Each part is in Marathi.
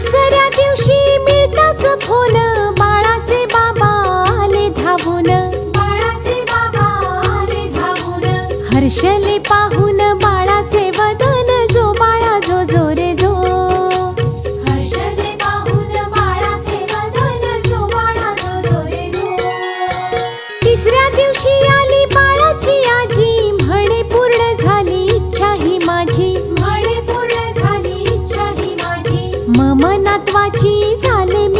दुसऱ्या दिवशी मिळताच फोन. बाळाचे बाबा आले धावून. बाळाचे बाबा आले धावून. हर्षले पाहून. मम नात्वाची झाले मी.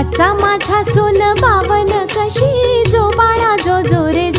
हातचा माझा सोन बावन कशी? जो बाळा जो जोरे